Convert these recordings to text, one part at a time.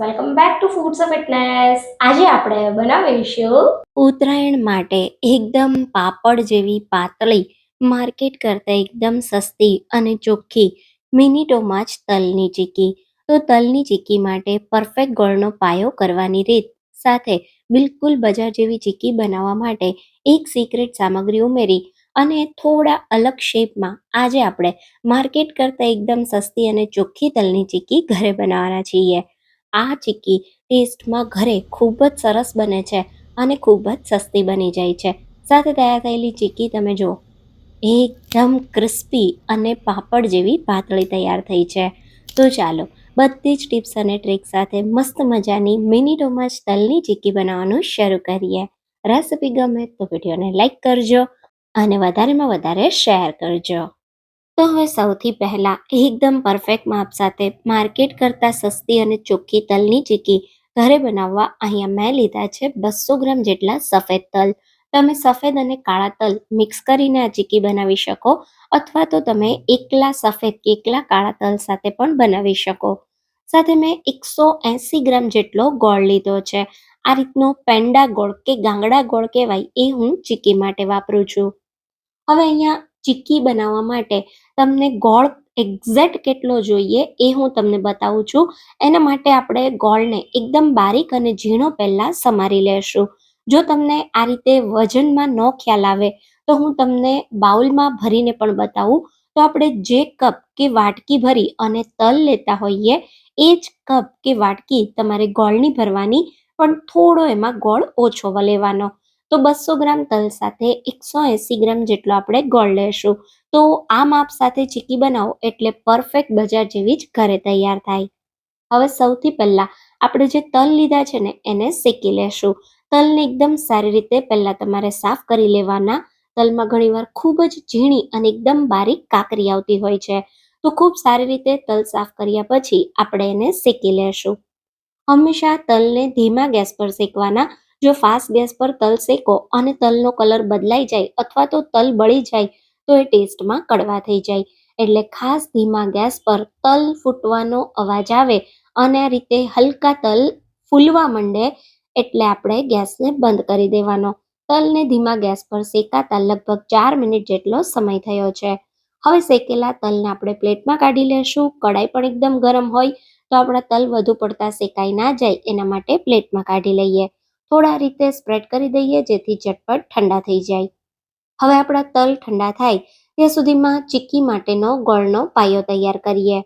Welcome back to foods of fitness આજે આપણે બનાવીશું ઉત્તરાયણ માટે એકદમ પાપડ જેવી પાતળી, માર્કેટ કરતાં એકદમ સસ્તી અને ચોખ્ખી મિનિટોમાં જ તલની ચીકી. તો તલની ચીકી માટે પરફેક્ટ ગોળનો પાયો કરવાની રીત, સાથે બિલકુલ બજાર જેવી ચીકી બનાવવા માટે એક સિક્રેટ સામગ્રી ઉમેરી અને થોડા અલગ શેપમાં આજે આપણે માર્કેટ કરતાં એકદમ સસ્તી અને ચોખ્ખી તલની ચીકી ઘરે બનાવવાના છીએ. આ ચીક્કી ટેસ્ટમાં ઘરે ખૂબ જ સરસ બને છે અને ખૂબ જ સસ્તી બની જાય છે. સાથે તૈયાર થયેલી ચીક્કી તમે જુઓ, એકદમ ક્રિસ્પી અને પાપડ જેવી પાતળી તૈયાર થઈ છે. તો ચાલો, બધી જ ટિપ્સ અને ટ્રીક સાથે મસ્ત મજાની મિનિટોમાં જ તલની ચીક્કી બનાવવાનું શરૂ કરીએ. રેસિપી ગમે તો વિડીયોને લાઇક કરજો અને વધારેમાં વધારે શેર કરજો. તો હવે સૌથી પહેલાં એકદમ પરફેક્ટ માપ સાથે માર્કેટ કરતાં સસ્તી અને ચોખ્ખી તલની ચીકી ઘરે બનાવવા અહીંયા મેં લીધા છે બસો ગ્રામ જેટલા સફેદ તલ. તમે સફેદ અને કાળા તલ મિક્સ કરીને આ ચીકી બનાવી શકો અથવા તો તમે એકલા સફેદ કે એકલા કાળા તલ સાથે પણ બનાવી શકો. સાથે મેં એકસો એંસી ગ્રામ જેટલો ગોળ લીધો છે. આ રીતનો પેંડા ગોળ કે ગાંગડા ગોળ કહેવાય એ હું ચીકી માટે વાપરું છું. હવે અહીંયા ચીક્કી બનાવવા માટે તમને ગોળ એક્ઝેક્ટ કેટલો જોઈએ એ હું તમને બતાવું છું. એના માટે આપણે ગોળને એકદમ બારીક અને ઝીણો પહેલાં સમારી લેશું. જો તમને આ રીતે વજનમાં ન ખ્યાલ આવે તો હું તમને બાઉલમાં ભરીને પણ બતાવું. તો આપણે જે કપ કે વાટકી ભરી અને તલ લેતા હોઈએ એ જ કપ કે વાટકી તમારે ગોળની ભરવાની પણ થોડો એમાં ગોળ ઓછો લેવાનો તો બસો ગ્રામ તલ સાથે એકસો એંસી ગ્રામ જેટલો આપણે ગોળ લેશું. તો આ માપ સાથે ચીકી બનાવો એટલે પરફેક્ટ બજાર જેવી જ ઘરે તૈયાર થાય. હવે સૌથી પહેલાં આપણે જે તલ લીધા છે ને, એને શેકી લેશું. તલને એકદમ સારી રીતે પહેલાં તમારે સાફ કરી લેવાના. તલમાં ઘણીવાર ખૂબ જ ઝીણી અને એકદમ બારીક કાકરી આવતી હોય છે. તો ખૂબ સારી રીતે તલ સાફ કર્યા પછી આપણે એને શેકી લેશું. હંમેશા તલને ધીમા ગેસ પર શેકવાના. જો ફાસ્ટ ગેસ પર તલ શેકો અને તલનો કલર બદલાઈ જાય અથવા તો તલ બળી જાય તો એ ટેસ્ટમાં કડવા થઈ જાય. એટલે ખાસ ધીમા ગેસ પર તલ ફૂટવાનો અવાજ આવે અને આ રીતે હલકા તલ ફૂલવા માંડે એટલે આપણે ગેસને બંધ કરી દેવાનો. તલને ધીમા ગેસ પર શેકાતા લગભગ ચાર મિનિટ જેટલો સમય થયો છે. હવે શેકેલા તલને આપણે પ્લેટમાં કાઢી લેશું. કડાઈ પણ એકદમ ગરમ હોય તો આપણા તલ વધુ પડતા શેકાઈ ના જાય એના માટે પ્લેટમાં કાઢી લઈએ. થોડા રીતે સ્પ્રેડ કરી દઈએ જેથી ઝટપટ ઠંડા થઈ જાય. હવે આપણા તલ ઠંડા થાય, ત્યાં સુધીમાં ચીક્કી માટેનો ગોળનો પાયો તૈયાર કરીએ.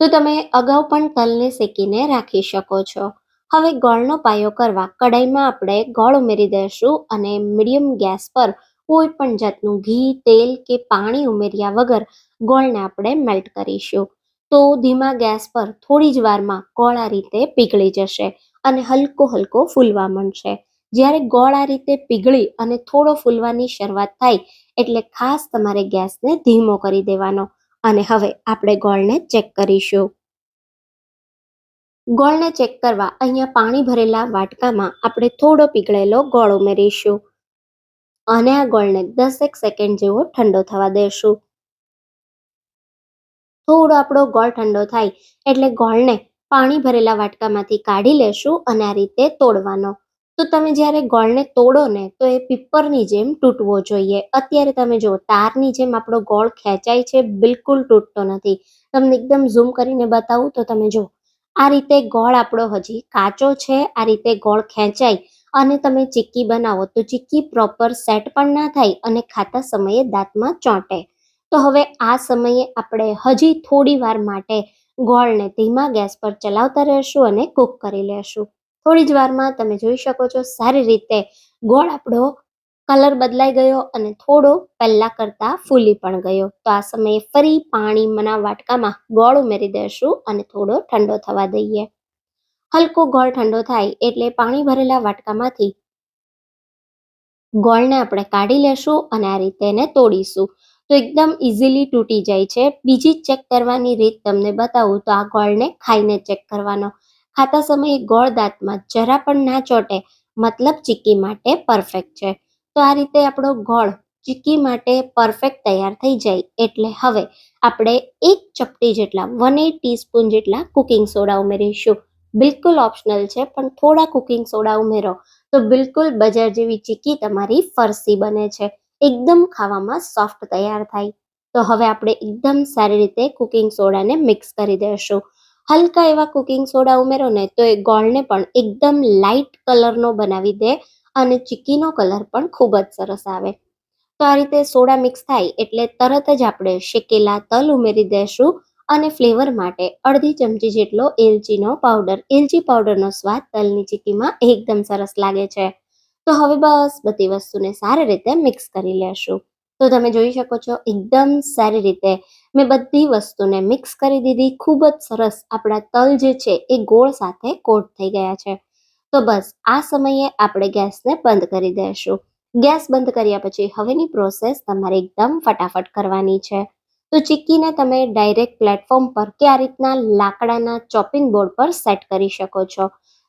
તો તમે અગાઉ પણ તલને શેકીને રાખી શકો છો. હવે ગોળનો પાયો કરવા કડાઈમાં આપણે ગોળ ઉમેરી દઈશું અને મીડિયમ ગેસ પર કોઈ પણ જાતનું ઘી, તેલ કે પાણી ઉમેર્યા વગર ગોળને આપણે મેલ્ટ કરીશું. તો ધીમા ગેસ પર થોડી જ વારમાં ગોળ આ રીતે પીગળી જશે અને હલકો હલકો ફૂલવા માંડશે. જ્યારે ગોળ આ રીતે પીગળી અને થોડો ફૂલવાની શરૂઆત થાય એટલે ખાસ તમારે ગેસને ધીમો કરી દેવાનો. અને હવે આપણે ગોળને ચેક કરીશું. ગોળને ચેક કરવા અહીંયા પાણી ભરેલા વાટકામાં આપણે થોડો પીગળેલો ગોળ ઉમેરીશું. અને આ ગોળને દસેક સેકન્ડ જેવો ઠંડો થવા દેશું. થોડો આપણો ગોળ ઠંડો થાય એટલે ગોળને પાણી ભરેલા વાટકામાંથી કાઢી લેશું અને આ રીતે તોડવાનો. તો તમે જ્યારે ગોળને તોડો ને, તો એ પીપરની જેમ તૂટવો જોઈએ. અત્યારે તમે જો તારની જેમ આપણો ગોળ ખેંચાય છે, બિલકુલ તૂટતો નથી. તમને એકદમ ઝૂમ કરીને બતાવું તો તમે જો આ રીતે ગોળ આપણો હજી કાચો છે, આ રીતે ગોળ ખેંચાય અને તમે ચીક્કી બનાવો તો ચીક્કી પ્રોપર સેટ પણ ના થાય અને ખાતા સમયે દાંતમાં ચોંટે. તો હવે આ સમયે આપણે હજી થોડી વાર માટે ગોળને ધીમા ગેસ પર ચલાવતા રહેશું અને કૂક કરી લેશું. થોડી જ વારમાં તમે જોઈ શકો છો સારી રીતે ગોળ આપણો કલર બદલાઈ ગયો અને થોડો પહેલા કરતા ફૂલી પણ ગયો. તો આ સમયે ફરી પાણીના વાટકામાં ગોળ ઉમેરી દઈશું અને થોડો ઠંડો થવા દઈએ. હલકો ગોળ ઠંડો થાય એટલે પાણી ભરેલા વાટકામાંથી ગોળને આપણે કાઢી લેશું અને આ રીતે એને તોડીશું. તો એકદમ ઇઝીલી તૂટી જાય છે. બીજી ચેક કરવાની રીત તમને બતાવું તો આ ગોળને ખાઈને ચેક કરવાનો. ખાતા સમયે ગોળ દાંતમાં જરા પણ ના ચોટે, મતલબ ચીક્કી માટે પરફેક્ટ છે. તો આ રીતે આપણો ગોળ ચીક્કી માટે પરફેક્ટ તૈયાર થઈ જાય. એટલે હવે આપણે એક ચપટી જેટલા વન એટ ટીસ્પૂન જેટલા કુકિંગ સોડા ઉમેરીશું. બિલકુલ ઓપ્શનલ છે, પણ થોડા કુકિંગ સોડા ઉમેરો. તો બિલકુલ બજાર જેવી ચીક્કી તમારી ફરસી બને છે. એકદમ ખાવામાં સોફ્ટ તૈયાર થાય. તો હવે આપણે એકદમ સારી રીતે કુકિંગ સોડાને મિક્સ કરી દઈશું. હલકા એવા કુકિંગ સોડા ઉમેરો ને તો એ ગોળને પણ એકદમ લાઇટ કલરનો બનાવી દે અને ચીકીનો કલર પણ ખૂબ જ સરસ આવે. તો આ રીતે સોડા મિક્સ થાય એટલે તરત જ આપણે શેકેલા તલ ઉમેરી દઈશું અને ફ્લેવર માટે અડધી ચમચી જેટલો એલચીનો પાવડર એલચી પાવડરનો સ્વાદ તલની ચીકીમાં એકદમ સરસ લાગે છે. તો હવે બસ બધી વસ્તુને સારી રીતે મિક્સ કરી લેશું. તો તમે જોઈ શકો છો એકદમ સારી રીતે મેં બધી વસ્તુને મિક્સ કરી દીધી. ખૂબ જ સરસ આપણા તલ જે છે એ ગોળ સાથે કોટ થઈ ગયા છે. તો બસ, આ સમયે આપણે ગેસને બંધ કરી દઈશું. ગેસ બંધ કર્યા પછી હવેની પ્રોસેસ તમારે એકદમ ફટાફટ કરવાની છે. તો ચીક્કીને તમે ડાયરેક્ટ પ્લેટફોર્મ પર કે આ રીતના લાકડાના ચોપિંગ બોર્ડ પર સેટ કરી શકો છો.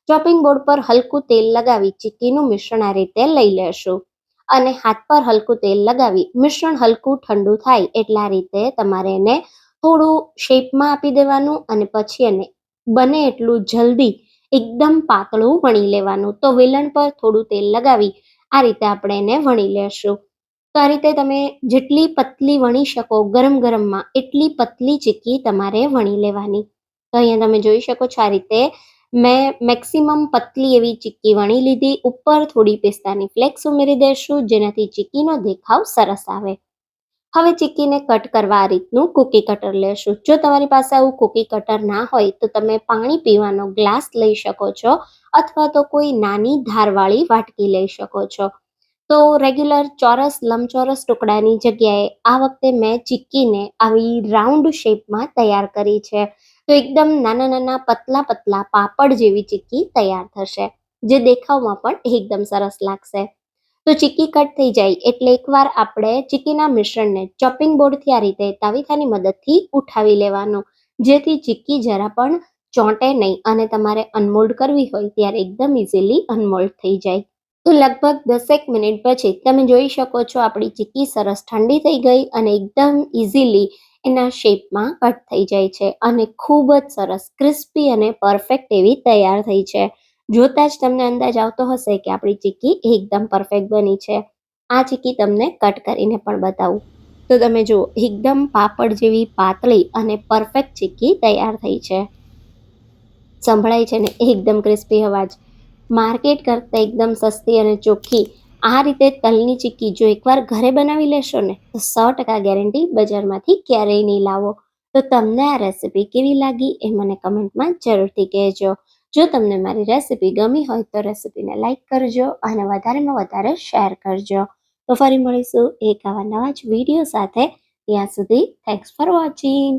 ચોપિંગ બોર્ડ પર હલકું તેલ લગાવી ચીક્કીનું મિશ્રણ આ રીતે લઈ લેશું. અને હાથ પર હલકું તેલ લગાવી. મિશ્રણ હલકું ઠંડુ થાય એટલા રીતે તમારે એને થોડું શેપમાં આપી દેવાનું અને પછી એને બને એટલું જલ્દી એકદમ પાતળું વણી લેવાનું. તો વેલણ પર થોડું તેલ લગાવી આ રીતે આપણે એને વણી લેશું. તો આ રીતે તમે જેટલી પતલી વણી શકો ગરમ ગરમમાં, એટલી પતલી ચીક્કી તમારે વણી લેવાની. તો અહીંયા તમે જોઈ શકો છો આ રીતે મેં મેક્સિમમ પતલી એવી ચીક્કી વણી લીધી. ઉપર થોડી પિસ્તાની ફ્લેક્સ ઉમેરી દઈશું જેનાથી ચીક્કીનો દેખાવ સરસ આવે. હવે ચીક્કીને કટ કરવા આ રીતનું કૂકી કટર લેશું. જો તમારી પાસે આવું કૂકી કટર ના હોય, તો તમે પાણી પીવાનો ગ્લાસ લઈ શકો છો, અથવા તો કોઈ નાની ધારવાળી વાટકી લઈ શકો છો. તો રેગ્યુલર ચોરસ, લંબચોરસ ટુકડાની જગ્યાએ આ વખતે મેં ચીક્કીને આવી રાઉન્ડ શેપમાં તૈયાર કરી છે. તો એકદમ નાના નાના પતલા પતલા પાપડ જેવી ચીક્કી તૈયાર થશે, જે દેખાવમાં પણ એકદમ સરસ લાગશે. તો ચીક્કી કટ થઈ જાય એટલે એકવાર આપણે ચીક્કીના મિશ્રણને ચોપિંગ બોર્ડથી આ રીતે તાવીથાની મદદથી ઉઠાવી લેવાનું. જેથી ચીક્કી જરા પણ ચોંટે નહીં અને તમારે અનમોલ્ડ કરવી હોય ત્યારે એકદમ ઇઝીલી અનમોલ્ડ થઈ જાય. તો લગભગ દસેક મિનિટ પછી તમે જોઈ શકો છો આપણી ચીક્કી સરસ ઠંડી થઈ ગઈ અને એકદમ ઇઝીલી એના શેપમાં કટ થઈ જાય છે અને ખૂબ જ સરસ ક્રિસ્પી અને પરફેક્ટ એવી તૈયાર થઈ છે. જોતાં જ તમને અંદાજ આવતો હશે કે આપણી ચીક્કી એકદમ પરફેક્ટ બની છે. આ ચીક્કી તમને કટ કરીને પણ બતાવું. તો તમે જુઓ, એકદમ પાપડ જેવી પાતળી અને પરફેક્ટ ચીક્કી તૈયાર થઈ છે. સંભળાય છે ને? એકદમ ક્રિસ્પી અવાજ. માર્કેટ કરતાં એકદમ સસ્તી અને ચોખ્ખી આ રીતે તલની ચીક્કી જો એકવાર ઘરે બનાવી લેશો ને, તો સો ટકા ગેરંટી બજારમાંથી ક્યારેય નહીં લાવો. તો તમને આ રેસીપી કેવી લાગી એ મને કમેન્ટમાં જરૂરથી કહેજો. જો તમને મારી રેસીપી ગમી હોય તો રેસીપીને લાઈક કરજો અને વધારેમાં વધારે શેર કરજો. તો ફરી મળીશું એક આવા નવા જ વીડિયો સાથે. ત્યાં સુધી થેન્ક્સ ફોર વોચિંગ